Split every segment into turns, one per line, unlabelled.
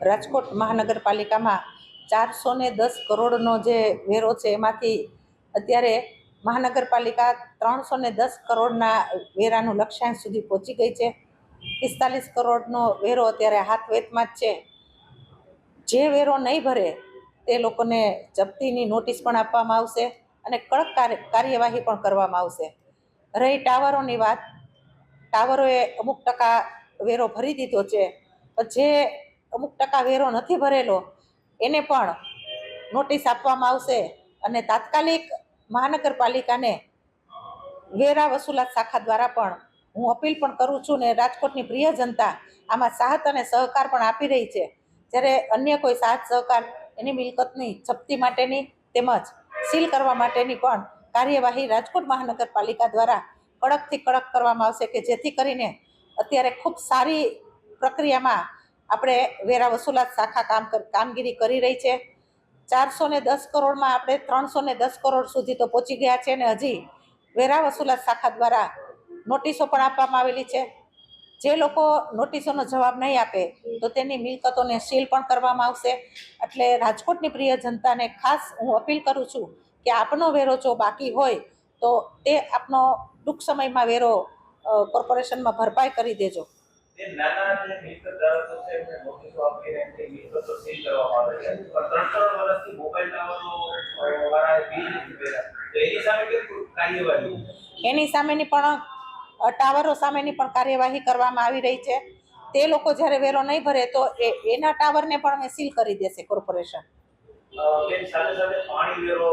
રાજકોટ મહાનગરપાલિકામાં ચારસો ને દસ કરોડનો જે વેરો છે એમાંથી અત્યારે મહાનગરપાલિકા ત્રણસો ને દસ કરોડના વેરાનું લક્ષ્યાંક સુધી પહોંચી ગઈ છે. પિસ્તાલીસ કરોડનો વેરો અત્યારે હાથ વેતમાં જ છે. જે વેરો નહીં ભરે તે લોકોને જપ્તીની નોટિસ પણ આપવામાં આવશે અને કડક કાર્ય, કાર્યવાહી પણ કરવામાં આવશે. રહી ટાવરોની વાત, ટાવરોએ અમુક ટકા વેરો ભરી દીધો છે. જે અમુક ટકા વેરો નથી ભરેલો. એને પણ નોટિસ આપવામાં આવશે અને તાત્કાલિક મહાનગરપાલિકાને વેરા વસૂલાત શાખા દ્વારા પણ હું અપીલ પણ કરું છું ને રાજકોટની પ્રિય જનતા આમાં સાહત અને સહકાર પણ આપી રહી છે. જ્યારે અન્ય કોઈ સાથ સહકાર એની મિલકતની જપ્તી માટેની તેમજ સીલ કરવા માટેની પણ કાર્યવાહી રાજકોટ મહાનગરપાલિકા દ્વારા કડકથી કડક કરવામાં આવશે કે જેથી કરીને અત્યારે ખૂબ સારી પ્રક્રિયામાં આપણે વેરા વસૂલાત શાખા કામ કામગીરી કરી રહી છે. ચારસો ને દસ કરોડમાં આપણે ત્રણસો ને દસ કરોડ સુધી તો પહોંચી ગયા છે અને હજી વેરા વસૂલાત શાખા દ્વારા નોટિસો પણ આપવામાં આવેલી છે. જે લોકો નોટિસોનો જવાબ નહીં આપે તો તેની મિલકતોને સીલ પણ કરવામાં આવશે. એટલે રાજકોટની પ્રિય જનતાને ખાસ હું અપીલ કરું છું કે આપનો વેરો જો બાકી હોય તો તે આપનો ટૂંક સમયમાં વેરો કોર્પોરેશનમાં ભરપાઈ કરી દેજો.
એ નાના જે મિલકત ધારકો છે એમને નોટિસો આપીને એમની મિલકતો સીલ કરવામાં આવે છે. પણ ત્રણ ત્રણ વર્ષથી મોબાઈલ ટાવરો અ, બિલ નથી ભર્યા. તો એની સામે કેટલું કાર્યવાહી
એની સામેની પણ ટાવરો સામેની પણ કાર્યવાહી કરવામાં આવી રહી છે. તે લોકો જ્યારે વેરો નહીં ભરે તો એ એના ટાવરને પણ અમે સીલ કરી દેશે કોર્પોરેશન.
બેન સાથે સાથે પાણી વેરો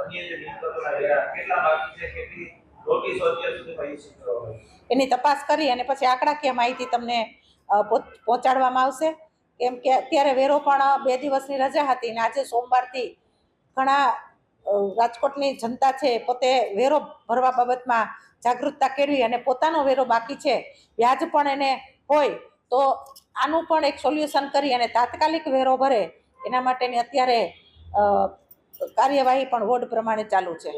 અન્ય જે મિલકતોના વેરા કેટલા બાકી છે કેટલી
એની તપાસ કરી અને પછી આંકડાકીય માહિતી તમને પહોંચાડવામાં આવશે. કેમ કે અત્યારે વેરો પણ બે દિવસની રજા હતી ને આજે સોમવારથી ઘણા રાજકોટની જનતા છે પોતે વેરો ભરવા બાબતમાં જાગૃતતા કેળવી અને પોતાનો વેરો બાકી છે. વ્યાજ પણ એને હોય તો આનું પણ એક સોલ્યુશન કરી અને તાત્કાલિક વેરો ભરે. એના માટેની અત્યારે કાર્યવાહી પણ વોર્ડ પ્રમાણે ચાલુ છે.